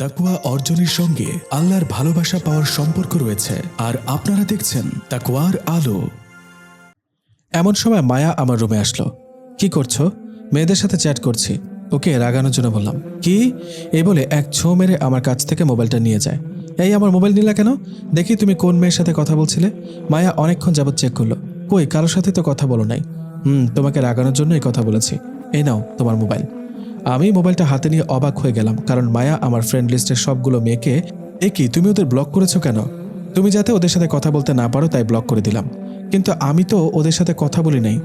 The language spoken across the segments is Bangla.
তাকুয়া অর্জনের সঙ্গে আল্লাহর ভালোবাসা পাওয়ার সম্পর্ক রয়েছে। আর আপনারা দেখছেন তাকুয়ার আলো। এমন সময় মায়া আমার রুমে আসলো। কি করছ? মেয়েদের সাথে চ্যাট করছি। ওকে রাগানোর জন্য বললাম, কি? এই বলে এক ছো মেরে আমার কাছ থেকে মোবাইলটা নিয়ে যায়। এই আমার মোবাইল নিলা কেন? দেখি তুমি কোন মেয়ের সাথে কথা বলছিলে? মায়া অনেকক্ষণ যাবত চেক করল, কই, কারোর সাথে তো কথা বলো নাই। হুম, তোমাকে রাগানোর জন্য এই কথা বলেছি। এই নাও তোমার মোবাইল। আমি মোবাইলটা হাতে নিয়ে অবাক হয়ে গেলাম, কারণ মায়া আমার ফ্রেন্ড লিস্টের সবগুলো মেয়েকে, এ কি, তুমি ওদের ব্লক করেছ কেন? তুমি যাতে ওদের সাথে কথা বলতে না পারো, তাই ব্লক করে দিলাম। কিন্তু আমি তো ওদের সাথে কথা বলি নাই।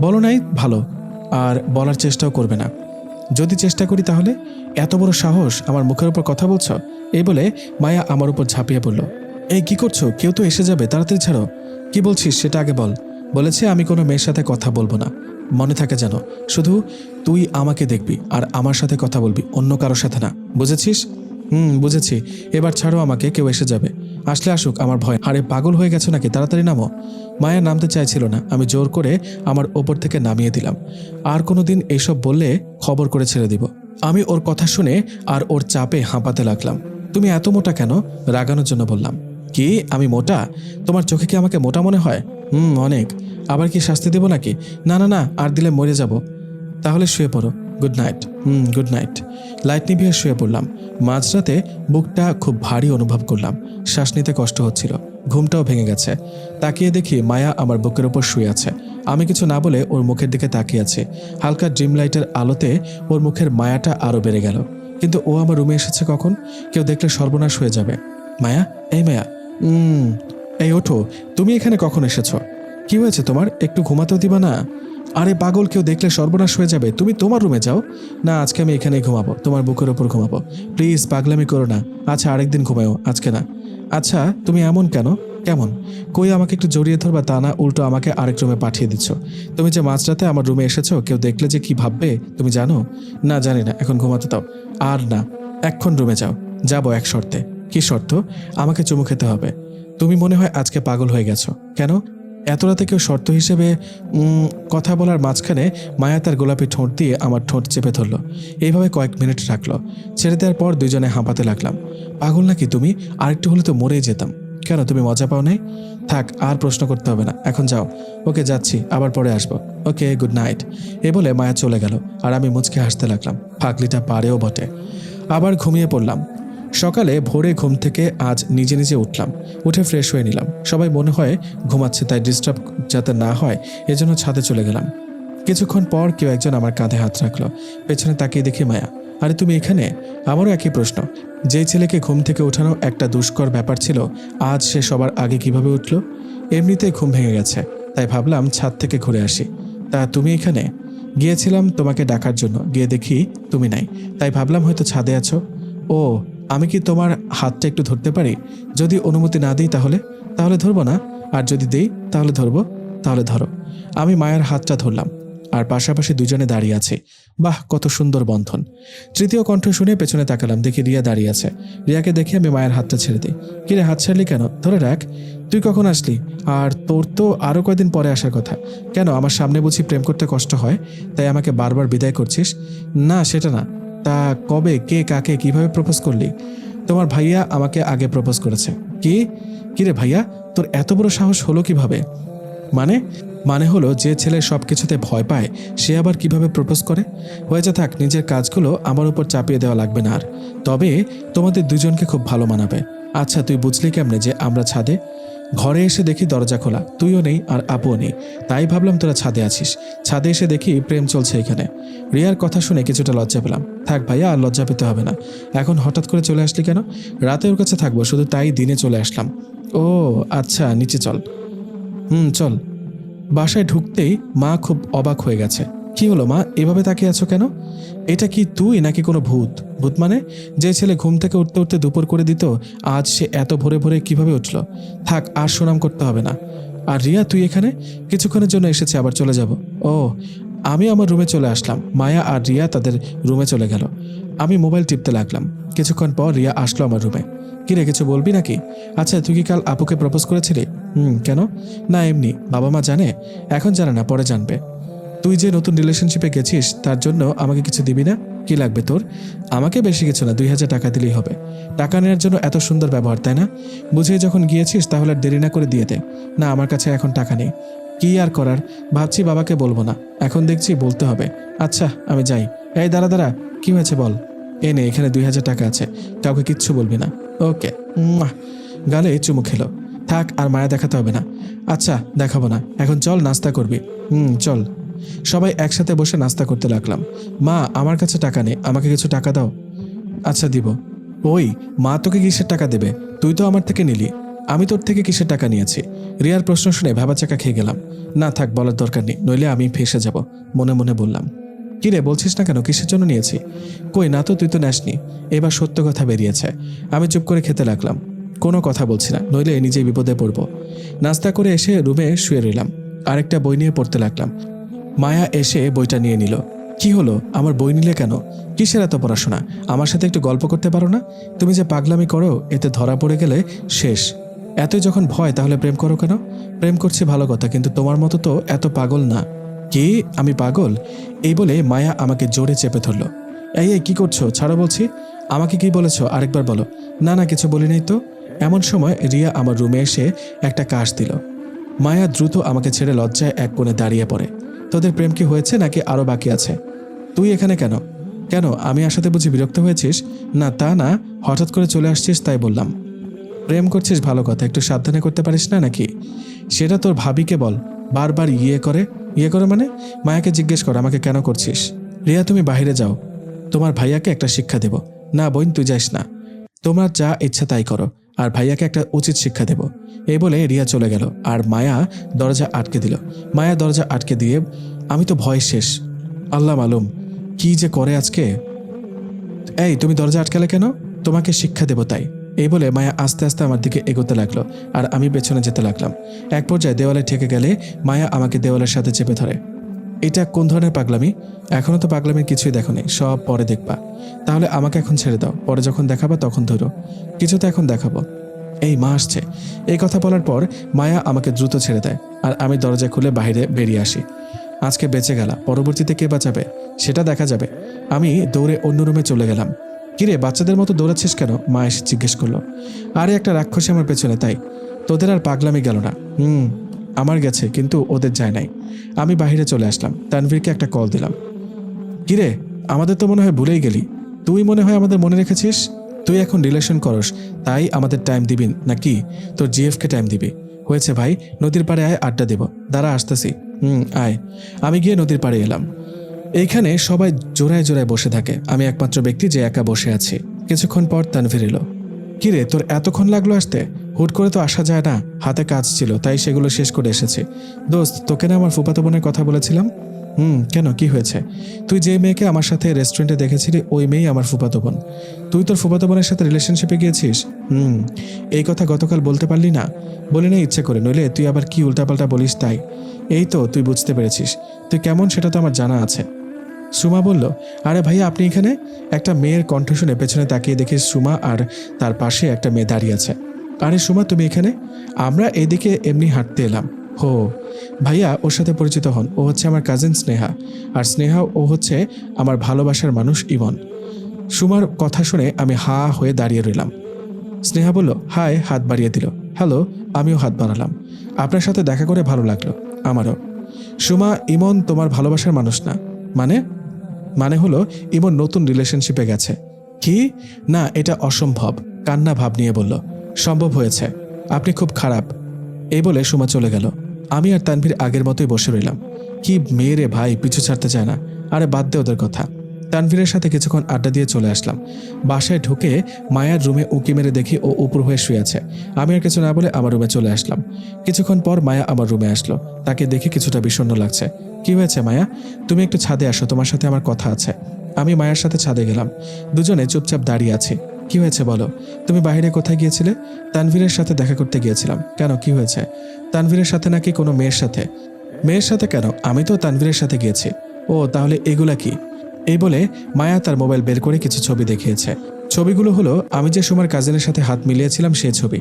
বলো নাই, ভালো। আর বলার চেষ্টাও করবে না। যদি চেষ্টা করি তাহলে, এত বড় সাহস আমার মুখের উপর কথা বলছো? এই বলে মায়া আমার উপর ঝাঁপিয়ে পড়ল। এই কি করছ? কেউ তো এসে যাবে, তাড়াতাড়ি ছাড়ো। কি বলছিস সেটা আগে বল। বলেছে, আমি কোনো মেয়ের সাথে কথা বলব না। মনে থাকে যেন। শুধু তুই আমাকে দেখবি আর আমার সাথে কথা বলবি, অন্য কারোর সাথে না। বুঝেছিস? হুম, বুঝেছি। এবার ছাড়ো আমাকে, কেউ এসে যাবে। আসলে আসুক, আমার ভয়। আরে, পাগল হয়ে গেছো নাকি? তাড়াতাড়ি নামো। মায়া নামতে চাইছিল না। আমি জোর করে আমার ওপর থেকে নামিয়ে দিলাম। আর কোনো দিন এইসব বললে খবর করে ছেড়ে দিব। আমি ওর কথা শুনে আর ওর চাপে হাঁপাতে লাগলাম। তুমি এত মোটা কেন? রাগানোর জন্য বললাম। কি? আমি মোটা? তোমার চোখে কি আমাকে মোটা মনে হয়? হুম, অনেক। আবার কি শাস্তি দেবো নাকি? না না না, আর দিলে মরে যাব। তাহলে শুয়ে পড়ো। Good night hmm good night light নিভিয়ে শুয়ে পড়লাম। মাঝরাতে বুকটা খুব ভারী অনুভব করলাম। শ্বাস নিতে কষ্ট হচ্ছিল। ঘুমটাও ভেঙে গেছে। তাকিয়ে দেখি মায়া আমার বুকের ওপর শুয়ে আছে। আমি কিছু না বলে ওর মুখের দিকে তাকিয়ে আছি। হালকা ড্রিম লাইটের আলোতে ওর মুখের মায়াটা আরও বেড়ে গেল। কিন্তু ও আমার রুমে এসেছে কখন? কেউ দেখলে সর্বনাশ হয়ে যাবে। মায়া? এই মায়া। এই ওঠো। তুমি এখানে কখন এসেছ? কি হয়েছে তোমার? একটু ঘুমাতেও দিবা না? আরে পাগল, কেউ দেখলে সর্বনাশ হয়ে যাবে। তুমি তোমার রুমে যাও। না, আজকে আমি এখানেই ঘুমাবো। তোমার বুকের ওপর ঘুমাবো। প্লিজ, পাগলামি করো না। আচ্ছা আরেকদিন ঘুমায়ো আজকে না। আচ্ছা তুমি এমন কেন? কেমন? কই আমাকে একটু জড়িয়ে ধরবা তা না, উল্টো আমাকে আরেক রুমে পাঠিয়ে দিচ্ছ। তুমি যে মাঝরাতে আমার রুমে এসেছ, কেউ দেখলে যে কি ভাববে, তুমি জানো? না, জানি না, এখন ঘুমাতে দাও। আর না এক্ষণ রুমে যাও। যাব এক শর্তে। কি শর্ত? আমাকে চুমু খেতে হবে। তুমি মনে হয় আজকে পাগল হয়ে গেছো। কেন? এত রাতে কেউ শর্ত হিসেবে কথা বলার মাঝখানে মায়া তার গোলাপি ঠোঁট দিয়ে আমার ঠোঁট চেপে ধরলো। এইভাবে কয়েক মিনিট রাখল। ছেড়ে দেওয়ার পর দুজনে হাঁপাতে লাগলাম। পাগল নাকি তুমি? আরেকটু হলে তো মরেই যেতাম। কেন, তুমি মজা পাও নাই? থাক, আর প্রশ্ন করতে হবে না। এখন যাও। ওকে, যাচ্ছি। আবার পরে আসব। ওকে, গুড নাইট। এ বলে মায়া চলে গেল, আর আমি মুচকে হাসতে লাগলাম। ফাঁকলিটা পারেও বটে। আবার ঘুমিয়ে পড়লাম। সকালে ভোরে ঘুম থেকে আজ নিজে নিজে উঠলাম। উঠে ফ্রেশ হয়ে নিলাম। সবাই মনে হয় ঘুমাচ্ছে, তাই ডিস্টার্ব যাতে না হয়, এজন্য ছাদে চলে গেলাম। কিছুক্ষণ পর কেউ একজন আমার কাঁধে হাত রাখল। পেছনে তাকিয়ে দেখি মায়া। আরে, তুমি এখানে? আমারও একই প্রশ্ন। যেই ছেলেকে ঘুম থেকে ওঠানো একটা দুষ্কর ব্যাপার ছিল, আজ সে সবার আগে কীভাবে উঠল? এমনিতেই ঘুম ভেঙে গেছে, তাই ভাবলাম ছাদ থেকে ঘুরে আসি। তা তুমি এখানে? গিয়েছিলাম তোমাকে ডাকার জন্য, গিয়ে দেখি তুমি নাই, তাই ভাবলাম হয়তো ছাদে আছো। ও, আমি কি তোমার হাতটা একটু ধরতে পারি? যদি অনুমতি না দিই তাহলে? তাহলে ধরবো না। আর যদি দেই, তাহলে ধরবো, তাহলে ধরো। আমি মায়ের হাতটা ধরলাম, আর পাশাপাশি দুজনে দাঁড়িয়ে আছে। বাহ, কত সুন্দর বন্ধন। তৃতীয় কণ্ঠ শুনে পেছনে তাকালাম, দেখি রিয়া দাঁড়িয়ে আছে। রিয়াকে দেখে আমি মায়ের হাতটা ছেড়ে দিই। কিরে হাত ছাড়লি কেন? ধরে রাখ। তুই কখন আসলি? আর তোর তো আরও কয়দিন পরে আসার কথা। কেন, আমার সামনে বুঝি প্রেম করতে কষ্ট হয়? তাই আমাকে বারবার বিদায় করছিস? না, সেটা না। তা কবে, কে, কাকে, কীভাবে প্রপোজ করলি? তোমার ভাইয়া আমাকে আগে প্রপোজ করেছে। কি? কিরে ভাইয়া, তোর এত বড় সাহস হলো কীভাবে? মানে? মানে হলো যে ছেলে সব কিছুতে ভয় পায়, সে আবার কীভাবে প্রপোজ করে? হয়েছে থাক, নিজের কাজগুলো আমার উপর চাপিয়ে দেওয়া লাগবে না আর। তবে তোমাদের দুজনকে খুব ভালো মানাবে। আচ্ছা তুই বুঝলি কেমনে যে আমরা ছাদে? ঘরে এসে দেখি দরজা খোলা, তুইও নেই আর আপুও নেই। তাই ভাবলাম তোরা ছাদে আছিস। ছাদে এসে দেখি প্রেম চলছে এখানে। রিয়ার কথা শুনে কিছুটা লজ্জা পেলাম। থাক ভাইয়া, আর লজ্জা পেতে হবে না। এখন হঠাৎ করে চলে আসলি কেন? রাতে ওর কাছে থাকব, শুধু তাই দিনে চলে আসলাম। ও আচ্ছা নিচে চল। হুম, চল। বাসায় ঢুকতেই মা খুব অবাক হয়ে গেছে। কি হলো মা, এভাবে তাকিয়ে আছো কেন? এটা কি তুই নাকি কোনো ভূত? ভূত মানে? যে ছেলে ঘুম থেকে উঠতে উঠতে দুপুর করে দিত, আজ সে এত ভোরে ভোরে কীভাবে উঠল? থাক, আর সুনাম করতে হবে না। আর রিয়া, তুই এখানে? কিছুক্ষণের জন্য এসেছে, আবার চলে যাব। ও, আমি আমার রুমে চলে আসলাম। মায়া আর রিয়া তাদের রুমে চলে গেল। আমি মোবাইল টিপতে লাগলাম। কিছুক্ষণ পর রিয়া আসলো আমার রুমে। কি রে, কিছু বলবি নাকি? আচ্ছা তুই কি কাল আপুকে প্রপোজ করেছিলি? হুম, কেন? না, এমনি। বাবা মা জানে, এখন জানে না, পরে জানবে। তুই যে নতুন রিলেশনশিপে গেছিস, তার জন্য আমাকে কিছু দিবি না? কি লাগবে তোর? আমাকে বেশি কিছু না, দুই হাজার টাকা দিলেই হবে। টাকা নেওয়ার জন্য এত সুন্দর ব্যবহার, তাই না? বুঝে যখন গিয়েছিস, তাহলে দেরি না করে দিয়ে দে। না, আমার কাছে এখন টাকা নেই। কি আর করার? ভাবছি বাবাকে বলব না। এখন দেখছি বলতে হবে। আচ্ছা আমি যাই। এই, দাঁড়া দাঁড়া। কি হয়েছে বল? এ নে, এখানে দুই হাজার টাকা আছে। কাউকে কিচ্ছু বলবি না। ওকে। গালে চুমু খেলো। থাক, আর মায়া দেখাতে হবে না। আচ্ছা দেখাবো না। এখন চল, নাস্তা করবি। হুম, চল। সবাই একসাথে বসে নাস্তা করতে লাগলাম। মা, আমার কাছে টাকা নেই আমাকে কিছু টাকা দাও। আচ্ছা দিব। ওই, মা তোকে কিসের টাকা দেবে? তুই তো আমার থেকে নিলি। আমি তোর থেকে কিসের টাকা নিয়েছি? রিয়ার প্রশ্ন শুনে ভাবাচাকা খেয়ে গেলাম। না, থাক, বলার দরকার নেই। নইলে আমি ফেসে যাব। মনে মনে বললাম। কি রে বলছিস না কেন? কিসের জন্য নিয়েছি? কই, না তো, তুই তো নেসনি। এবার সত্য কথা বেরিয়েছে। আমি চুপ করে খেতে লাগলাম। কোনো কথা বলছি না, নইলে নিজেই বিপদে পড়ব। নাস্তা করে এসে রুমে শুয়ে রইলাম। আরেকটা বই নিয়ে পড়তে লাগলাম। মায়া এসে বইটা নিয়ে নিল। কি হলো? আমার বই নিলে কেন? কিসের এত পড়াশোনা? আমার সাথে একটু গল্প করতে পারো না? তুমি যে পাগলামি করো, এতে ধরা পড়ে গেলে শেষ। এতই যখন ভয়, তাহলে প্রেম করো কেন? প্রেম করছি ভালো কথা, কিন্তু তোমার মতো তো এত পাগল না। কি? আমি পাগল? এই বলে মায়া আমাকে জোরে চেপে ধরলো। এই এই, কি করছ? ছাড়ো বলছি। আমাকে কি বলেছ? আরেকবার বলো। না না, কিছু বলি নাই তো। এমন সময় রিয়া আমার রুমে এসে একটা কাশ দিল। মায়া দ্রুত আমাকে ছেড়ে লজ্জায় এক কোণে দাঁড়িয়ে পড়ে। তোদের প্রেম কি হয়েছে নাকি আরও বাকি আছে? তুই এখানে কেন? কেন? আমি আসাতে বুঝি বিরক্ত হয়েছিস? না, তা না। হঠাৎ করে চলে আসছিস, তাই বললাম। প্রেম করছিস ভালো কথা, একটু সাবধানে করতে পারিস না নাকি? সেটা তোর ভাবিকে বল। বারবার ইয়ে করে ইয়ে করে মানে? মায়াকে জিজ্ঞেস কর, আমাকে কেন করছিস? রিয়া, তুমি বাইরে যাও। তোমার ভাইয়াকে একটা শিক্ষা দেব। না বোন, তুই যাস না। তোমার যা ইচ্ছা তাই করো, আর ভাইয়াকে একটা উচিত শিক্ষা দেব। এই বলে রিয়া চলে গেল, আর মায়া দরজা আটকে দিল। মায়া দরজা আটকে দিয়ে, আমি তো ভয় শেষ। আল্লাহ মালুম, কি যে করে আজকে? এই, তুমি দরজা আটকালে কেন? তোমাকে শিক্ষা দেব তাই। এই বলে মায়া আস্তে আস্তে আমার দিকে এগোতে লাগল আর আমি পেছনে যেতে লাগলাম। এক পর্যায়ে দেওয়ালে ঠেকে গেলে মায়া আমাকে দেওয়ালের সাথে চেপে ধরে। এটা কোন ধরনের পাগলামি? এখনও তো পাগলামির কিছুই দেখো নেই সব পরে দেখবা। তাহলে আমাকে এখন ছেড়ে দাও, পরে যখন দেখাবা তখন ধরো। কিছু তো এখন দেখাবো। এই মা আসছে। এই কথা বলার পর মায়া আমাকে দ্রুত ছেড়ে দেয় আর আমি দরজা খুলে বাইরে বেরিয়ে আসি। আজকে বেঁচে গেলা পরবর্তীতে কে বাঁচাবে? সেটা দেখা যাবে। আমি দৌড়ে অন্য রুমে চলে গেলাম। কিরে, বাচ্চাদের মতো দৌড়াচ্ছিস কেন? মা এসে জিজ্ঞেস করল। আরে, একটা রাক্ষসী আমার পেছনে, তাই। তোদের আর পাগলামি গেল না। হুম, আমার গেছে, কিন্তু ওদের যায় নাই। আমি বাইরে চলে আসলাম। তানভীরকে একটা কল দিলাম। কিরে, আমাদের তো মনে হয় ভুলেই গেলি। তুই মনে হয় আমাদের মনে রেখেছিস? তুই এখন রিলেশন করস, তাই আমাদের টাইম দিবি নাকি? তোর জিএফকে টাইম দিবি। হয়েছে ভাই, নদীর পাড়ে আয়, আড্ডা দেব। দাঁড়া, আসতেছি। হুম, আয়। আমি গিয়ে নদীর পাড়ে এলাম। এইখানে সবাই জোড়ায় জোড়ায় বসে থাকে। আমি একমাত্র ব্যক্তি যে একা বসে আছি। কিছুক্ষণ পর তানভীর এলো। কিরে তোর এতক্ষণ লাগল আসতে? হুট করে তো আসা যায় না। হাতে কাজ ছিল, তাই সেগুলো শেষ করে এসেছি। দোস্ত, তোকে না আমার ফুপাতো বোনের কথা বলেছিলাম? হুম, কেন? কি হয়েছে? তুই যে মেয়েকে আমার সাথে রেস্টুরেন্টে দেখেছিলি, ওই মেয়েই আমার ফুপাতো বোন। তুই তোর ফুপাতো বোনের সাথে রিলেশনশিপে গিয়েছিস? হুম, এই কথা গতকাল বলতে পারলি না। বলি না ইচ্ছে করে, নইলে তুই আবার কি উল্টাপাল্টা বলিস তাই? এই তো, তুই বুঝতে পেরেছিস। তুই কেমন সেটা তো আমার জানা আছে। সুমা বলল, আরে ভাইয়া, আপনি এখানে? একটা মেয়ের কণ্ঠ শুনে পেছনে তাকিয়ে দেখি সুমা আর তার পাশে একটা মেয়ে দাঁড়িয়ে আছে। আরে সুমা, তুমি এখানে? আমরা এদিকে এমনি হাঁটতে এলাম। হো, ভাইয়া, ওর সাথে পরিচিত হন। ও হচ্ছে আমার কাজিন স্নেহা। আর স্নেহা, ও হচ্ছে আমার ভালোবাসার মানুষ ইমন সুমার কথা শুনে আমি হা হয়ে দাঁড়িয়ে রইলাম। স্নেহা বলল হাই হাত বাড়িয়ে দিল। হ্যালো, আমিও হাত বাড়ালাম। আপনার সাথে দেখা করে ভালো লাগল, আমারও। সুমা, ইমন তোমার ভালোবাসার মানুষ না। মানে? মানে হলো, ইমন নতুন রিলেশনশিপে গেছে। কি? না, এটা অসম্ভব। কান্না ভাব নিয়ে বলল, সম্ভব হয়েছে। আপনি খুব খারাপ। এই বলে সুমা চলে গেল। আমি আর তানভীর আগের মতোই বসে রইলাম। কি মেয়েরে ভাই, পিছু ছাড়তে চায় না। আরে বাদ দে ওদের কথা। তানভীরের সাথে কিছুক্ষণ আড্ডা দিয়ে চলে আসলাম। বাসায় ঢুকে মায়ার রুমে উঁকি মেরে দেখি ও উপর হয়ে শুয়ে আছে। আমি আর কিছু না বলে আমার রুমে চলে আসলাম। কিছুক্ষণ পর মায়া আমার রুমে আসলো। তাকে দেখে কিছুটা বিষণ্ণ লাগছে। কি হয়েছে, মায়া? তুমি একটু ছাদে আসো, তোমার সাথে আমার কথা আছে। আমি মায়ের সাথে ছাদে গেলাম। দুজনে চুপচাপ দাঁড়িয়ে আছি। কি হয়েছে বলো? তুমি বাইরে কোথায় গিয়েছিলে? তানভীরের সাথে দেখা করতে গিয়েছিলাম। কেন, কি হয়েছে? তানভীরের সাথে নাকি কোনো মেয়ের সাথে? মেয়ের সাথে কেন? আমি তো তানভীরের সাথে গিয়েছি। ও, তাহলে এগুলা কি? এই বলে মায়া তার মোবাইল বের করে কিছু ছবি দেখিয়েছে। ছবিগুলো হলো, আমি যে সময় কাজিনের সাথে হাত মিলিয়েছিলাম সেই ছবি।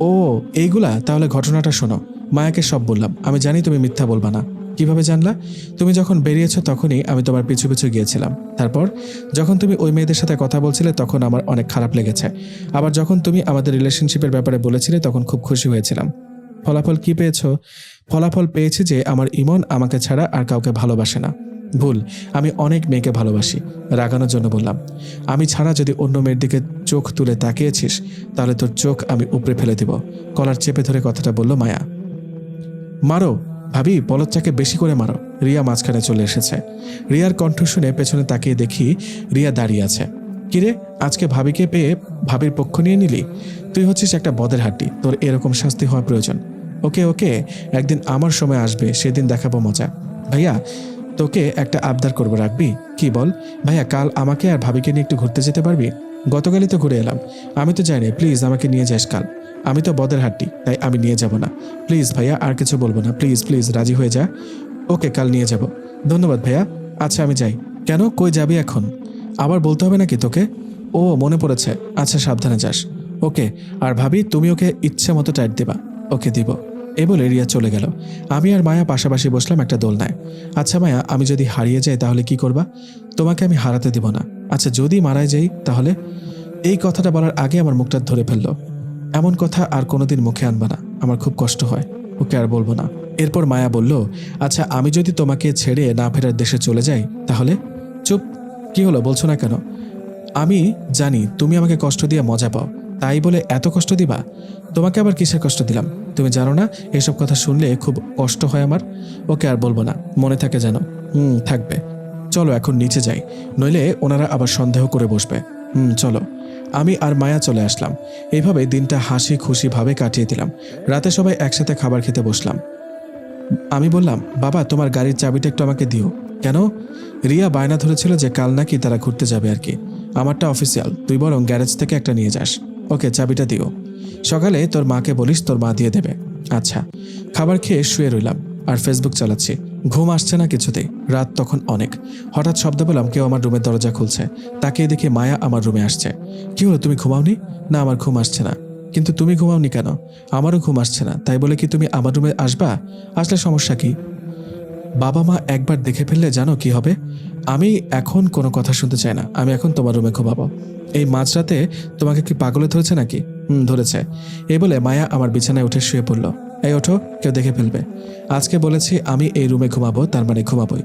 ও, এইগুলা? তাহলে ঘটনাটা শোনো। মায়াকে সব বললাম। আমি জানি তুমি মিথ্যা বলবা না। কীভাবে জানলা? তুমি যখন বেরিয়েছো তখনই আমি তোমার পিছু পিছু গিয়েছিলাম। তারপর যখন তুমি ওই মেয়েদের সাথে কথা বলছিলে তখন আমার অনেক খারাপ লেগেছে। আবার যখন তুমি আমাদের রিলেশনশিপের ব্যাপারে বলেছিলে তখন খুব খুশি হয়েছিলাম। ফলাফল কি পেয়েছ? ফলাফল পেয়েছি যে আমার ইমন আমাকে ছাড়া আর কাউকে ভালোবাসে না। ভুল, আমি অনেক মেয়েকে ভালোবাসি, রাগানোর জন্য বললাম। আমি ছাড়া যদি অন্য মেয়ের দিকে চোখ তুলে তাকিয়েছিস, তাহলে তোর চোখ আমি উপড়ে ফেলে দিব। কলার চেপে ধরে কথাটা বলল মায়া। মারো ভাবি পলকটাকে বেশি করে মারো। রিয়া মাঝখানে চলে এসেছে। রিয়ার কণ্ঠ শুনে পেছনে তাকিয়ে দেখি রিয়া দাঁড়িয়ে আছে। কিরে, আজকে ভাবিকে পেয়ে ভাবির পক্ষ নিয়ে নিলি? তুই হচ্ছিস একটা বদের হাড্ডি। তোর এরকম শাস্তি হওয়া প্রয়োজন। ওকে ওকে, একদিন আমার সময় আসবে, সেদিন দেখাবো মজা। ভাইয়া, তোকে একটা আবদার করব রাখবি। কি বল? ভাইয়া, কাল আমাকে আর ভাবিকে নিয়ে একটু ঘুরতে যেতে পারবি? গতকালই তো ঘুরে এলাম। আমি তো জানি, প্লিজ আমাকে নিয়ে যাস কাল। আমি তো বদের হাড্ডি তাই আমি নিয়ে যাব না। প্লিজ ভাইয়া, আর কিছু বলব না। প্লিজ প্লিজ, রাজি হয়ে যা। ওকে, কাল নিয়ে যাব। ধন্যবাদ ভাইয়া। আচ্ছা আমি যাই। কেন? কই যাবি এখন? আবার বলতে হবে নাকি তোকে? ও, মনে পড়েছে। আচ্ছা সাবধানে যাস। ওকে, আর ভাবি, তুমি ওকে ইচ্ছে মতো টাইট দেবা। ওকে দিব। এ বলে রিয়া চলে গেল। আমি আর মায়া পাশাপাশি বসলাম একটা দোলনায়। আচ্ছা মায়া, আমি যদি হারিয়ে যাই তাহলে কি করবা? তোমাকে আমি হারাতে দিব না। আচ্ছা যদি মারাই যাই তাহলে এই কথাটা বলার আগে আমার মুখটা ধরে ফেলল। এমন কথা আর কোনোদিন মুখে আনবা না। আমার খুব কষ্ট হয়। ওকে আর বলব না। এরপর মায়া বলল আচ্ছা আমি যদি তোমাকে ছেড়ে না ফেরার দেশে চলে যাই, তাহলে চুপ। কি হলো? বলছো না কেন? আমি জানি, তুমি আমাকে কষ্ট দিয়ে মজা পাও। তাই বলে এত কষ্ট দিবা? তোমাকে আবার কিসের কষ্ট দিলাম? তুমি জানো না, এসব কথা শুনলে খুব কষ্ট হয় আমার। ওকে আর বলব না। মনে থাকে জানো হুম, থাকবে। চলো এখন নিচে যাই, নইলে ওনারা আবার সন্দেহ করে বসবে। হুম, চলো। আমি আর মায়া চলে আসলাম। এইভাবে দিনটা হাসি খুশি ভাবে কাটিয়ে দিলাম। রাতে সবাই একসাথে খাবার খেতে বসলাম। আমি বললাম, বাবা, তোমার গাড়ির চাবিটা একটু আমাকে দিও। কেন? রিয়া বায়না ধরেছিল যে কাল নাকি তারা ঘুরতে যাবে আর কি। আমারটা অফিসিয়াল, তুই বরং গ্যারেজ থেকে একটা নিয়ে যাস। ওকে, চাবিটা দিও। সকালে তোর মাকে বলিস তোর মা দিয়ে দেবে। আচ্ছা। খাবার খেয়ে শুয়ে রইলাম। আর ফেসবুক চালাচ্ছি। ঘুম আসছে না কিছুতেই। রাত তখন অনেক। হঠাৎ শব্দ পেলাম, কেউ আমার রুমের দরজা খুলছে। তাকিয়ে দেখে মায়া আমার রুমে আসছে। কি হলো, তুমি ঘুমাওনি? না, আমার ঘুম আসছে না। কিন্তু তুমি ঘুমাওনি কেন? আমারও ঘুম আসছে না। তাই বলে কি তুমি আমার রুমে আসবা? আসলে সমস্যা কি? বাবা মা একবার দেখে ফেললে জানো কি হবে? আমি এখন কোনো কথা শুনতে চাই না। আমি এখন তোমার রুমে ঘুমাবো। এই মাঝরাতে তোমাকে কি পাগলে ধরেছে নাকি? হুম, ধরেছে। এই বলে মায়া আমার বিছানায় উঠে শুয়ে পড়ল। এই ওঠো, কেউ দেখে ফেলবে। আজকে বলেছি আমি এই রুমে ঘুমাবো, তার মানে ঘুমাবোই।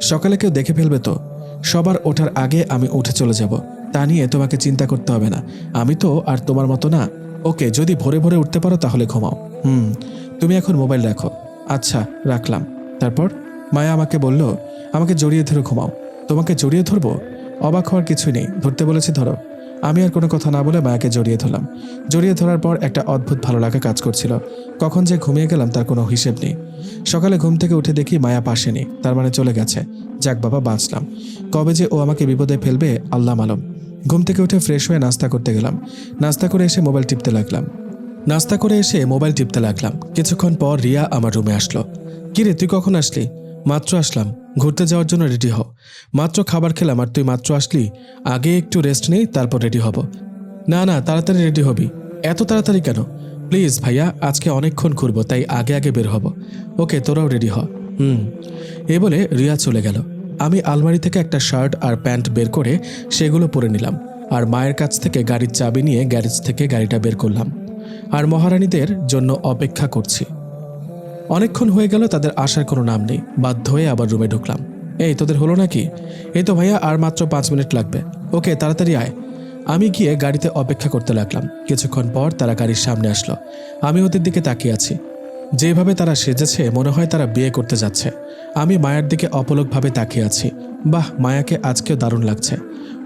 সকালে কেউ দেখে ফেলবে তো? সবার ওঠার আগে আমি উঠে চলে যাব। তা নিয়ে তোমাকে চিন্তা করতে হবে না। আমি তো আর তোমার মতো না। ওকে, যদি ভোরে ভোরে উঠতে পারো তাহলে ঘুমাও। হুম, তুমি এখন মোবাইল রাখো। আচ্ছা রাখলাম। তারপর মায়া আমাকে বলল, আমাকে জড়িয়ে ধরে ঘুমাও। তোমাকে জড়িয়ে ধরবো? অবাক হওয়ার কিছুই নেই। ধরতে বলেছি, ধরো। আমি আর কোনো কথা না বলে মায়াকে জড়িয়ে ধরলাম। জড়িয়ে ধরার পর একটা অদ্ভুত ভালো লাগা কাজ করছিল। কখন যে ঘুমিয়ে গেলাম তার কোনো হিসেব নেই। সকালে ঘুম থেকে উঠে দেখি মায়া পাশে নেই, তার মানে চলে গেছে। যাক বাবা, বাঁচলাম। কবে যে ও আমাকে বিপদে ফেলবে, আল্লাহ মালম। ঘুম থেকে উঠে ফ্রেশ হয়ে নাস্তা করতে গেলাম। নাস্তা করে এসে মোবাইল টিপতে লাগলাম। নাস্তা করে এসে মোবাইল টিপতে লাগলাম। কিছুক্ষণ পর রিয়া আমার রুমে আসলো। কিরে, তুই কখন আসলি? মাত্র আসলাম, ঘুরতে যাওয়ার জন্য রেডি হও। মাত্র খাবার খেলাম আর তুই মাত্র আসলি, আগে একটু রেস্ট নেই, তারপর রেডি হব। না না, তাড়াতাড়ি রেডি হবি। এত তাড়াতাড়ি কেন? প্লিজ ভাইয়া, আজকে অনেকক্ষণ ঘুরবো, তাই আগে আগে বের হব। ওকে, তোরাও রেডি হ। হুম। এ বলে রিয়া চলে গেল। আমি আলমারি থেকে একটা শার্ট আর প্যান্ট বের করে সেগুলো পরে নিলাম আর মায়ের কাছ থেকে গাড়ির চাবি নিয়ে গ্যারেজ থেকে গাড়িটা বের করলাম। আর মহারানীদের জন্য অপেক্ষা করছি। অনেকক্ষণ হয়ে গেল, তাদের আসার কোনো নাম নেই। বাধ্য হয়ে আবার রুমে ঢুকলাম। এই, তোদের হলো নাকি? এই তো ভাইয়া, আর মাত্র পাঁচ মিনিট লাগবে। ওকে, তাড়াতাড়ি আয়। আমি গিয়ে গাড়িতে অপেক্ষা করতে লাগলাম। কিছুক্ষণ পর তারা গাড়ির সামনে আসলো। আমি ওদের দিকে তাকিয়ে আছি। যেভাবে তারা সেজেছে, মনে হয় তারা বিয়ে করতে যাচ্ছে। আমি মায়ের দিকে অপলকভাবে তাকিয়ে আছি। বাহ, মায়াকে আজকেও দারুণ লাগছে।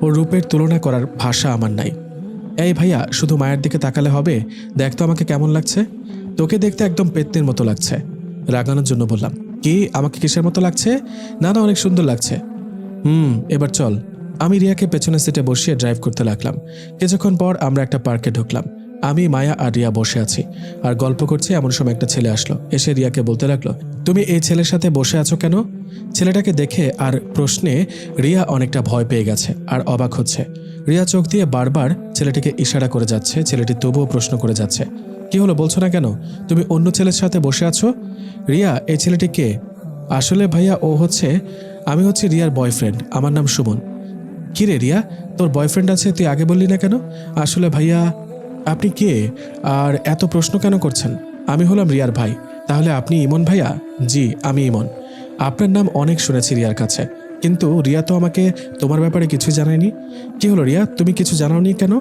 ওর রূপের তুলনা করার ভাষা আমার নাই। এই ভাইয়া, শুধু মায়ের দিকে তাকালে হবে? দেখ তো আমাকে কেমন লাগছে। তোকে দেখতে একদম পেত্নির মতো লাগছে। রাগানোর জন্য বললাম, কি, আমাকে কিসের মতো লাগছে? না না, অনেক সুন্দর লাগছে। হুম, এবার চল। আমি রিয়াকে পেছনের সিটে বসিয়ে ড্রাইভ করতে লাগলাম। কিছুক্ষণ পর আমরা একটা পার্কে ঢুকলাম। আমি, মায়া আর রিয়া বসে আছি। আর গল্প করছি, এমন সময় একটা ছেলে আসলো। এসে রিয়াকে বলতে লাগল, তুমি এই ছেলের সাথে বসে আছো কেন? ছেলেটাকে দেখে আর প্রশ্নে রিয়া অনেকটা ভয় পেয়ে গেছে আর অবাক হচ্ছে। রিয়া চোখ দিয়ে বারবার ছেলেটিকে ইশারা করে যাচ্ছে, ছেলেটি তবুও প্রশ্ন করে যাচ্ছে কি হলো বলছো না কেন? তুমি অন্য ছেলের সাথে বসে আছো? রিয়া, এই ছেলেটি কে? আসলে ভাইয়া, ও হচ্ছে, আমি হচ্ছে রিয়ার বয়ফ্রেন্ড আমার নাম সুমন। কী রে রিয়া, তোর বয়ফ্রেন্ড আছে, তুই আগে বললি না কেন? আসলে ভাইয়া, আপনি কে? আর এত প্রশ্ন কেন করছেন? আমি হলাম রিয়ার ভাই, তাহলে আপনি ইমন ভাইয়া? জি, আমি ইমন। আপনার নাম অনেক শুনেছি রিয়ার কাছে, কিন্তু রিয়া তো আমাকে তোমার ব্যাপারে কিছু জানায়নি। কি হলো রিয়া, তুমি কিছু জানাওনি কেন?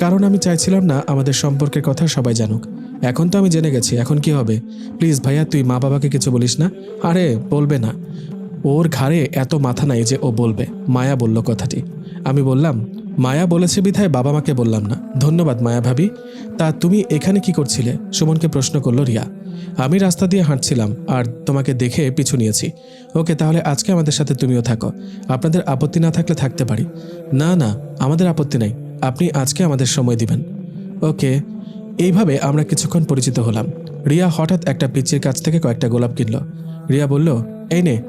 কারণ আমি চাইছিলাম না আমাদের সম্পর্কের কথা সবাই জানুক। এখন তো আমি জেনে গেছি, এখন কি হবে? প্লিজ ভাইয়া, তুই মা বাবাকে কিছু বলিস না? আরে, বলবে না। ওর ঘাড়ে এত মাথা নাই যে ও বলবে, মায়া বলল কথাটি। আমি বললাম, মায়া বলেছে বিধায় বাবা মাকে বললাম না। ধন্যবাদ মায়া ভাবি। তা তুমি এখানে কি করছিলে? সুমনকে প্রশ্ন করল রিয়া। আমি রাস্তা দিয়ে হাঁটছিলাম আর তোমাকে দেখে পিছু নিয়েছি। ওকে, তাহলে আজকে আমাদের সাথে তুমিও থাকো। আপনাদের আপত্তি না থাকলে থাকতে পারি। না না, আমাদের আপত্তি নাই। আপনি আজকে আমাদের সময় দিবেন। ওকে, এইভাবে আমরা কিছুক্ষণ পরিচিত হলাম। রিয়া হঠাৎ একটা পিচির কাছ থেকে কয়েকটা গোলাপ কিনল। রিয়া বলল, এই নে,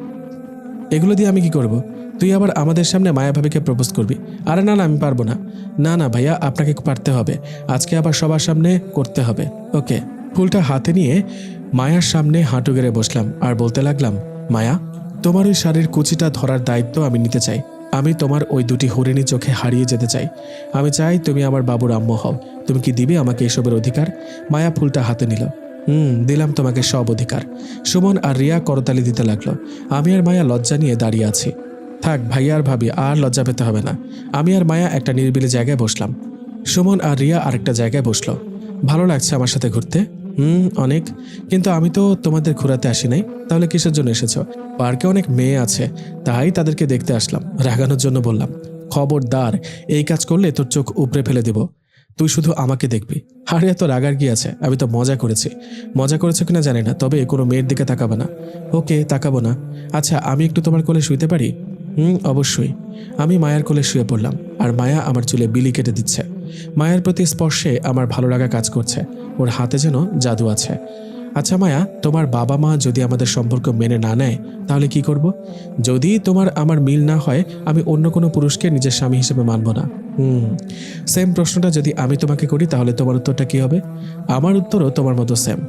এগুলো দিয়ে আমি কি করব? তুই আবার আমাদের সামনে মায়া ভাবিকে প্রপোজ করবি। আরে না না, আমি পারব না। না না, ভাইয়া, আপনাকে পারতে হবে। আজকে আবার সবার সামনে করতে হবে। ওকে, ফুলটা হাতে নিয়ে মায়ার সামনে হাঁটু গেড়ে বসলাম। আর বলতে লাগলাম, মায়া, তোমার ওই শাড়ির কুচিটা ধরার দায়িত্ব আমি নিতে চাই। আমি তোমার ওই দুটি হরিণী চোখে হারিয়ে যেতে চাই। আমি চাই তুমি আমার বাবুর আম্মু হও। তুমি কি দিবে আমাকে এসবের অধিকার? মায়া ফুলটা হাতে নিল। হুম, দিলাম তোমাকে সব অধিকার। সুমন আর রিয়া করতালি দিতে লাগল। আমি আর মায়া লজ্জা নিয়ে দাঁড়িয়ে আছি। থাক ভাইয়া আর ভাবি, আর লজ্জা পেতে হবে না। আমি আর মায়া একটা নিরিবিলি জায়গায় বসলাম। সুমন আর রিয়া আরেকটা জায়গায় বসল। ভালো লাগছে আমার সাথে ঘুরতে? হুম, অনেক। কিন্তু আমি তো তোমাদের ঘোরাতে আসি নাই, তাহলে কিসের জন্য এসেছ? পার্কে অনেক মেয়ে আছে, তাই তাদেরকে দেখতে আসলাম, রাগানোর জন্য বললাম, খবরদার, এই কাজ করলে তোর চোখ উপড়ে ফেলে দেব। তুই শুধু আমাকে দেখবি। আরে, এত রাগার কি আছে? আমি তো মজা করেছি। মজা করেছ কিনা জানি না, তবে কোনো মেয়ের দিকে তাকাবে না। ওকে, তাকাবো না। আচ্ছা আমি একটু তোমার কোলে শুইতে পারি? হুম, অবশ্যই। আমি মায়ার কোলে শুয়ে পড়লাম, আর মায়া আমার চুলে বিলি কেটে দিচ্ছে। মায়ের প্রতি স্পর্শে আমার ভালো লাগা কাজ করছে। ওর হাতে যেন জাদু আছে। আচ্ছা মায়া, তোমার বাবা মা যদি আমাদের সম্পর্ক মেনে না নেয়, তাহলে কি করব? যদি তোমার আমার মিল না হয়, আমি অন্য কোনো পুরুষকে নিজের স্বামী হিসেবে মানব না। হুম সেম প্রশ্নটা যদি আমি তোমাকে করি, তাহলে তোমার উত্তরটা কি হবে? আমার উত্তরও তোমার মতো সেম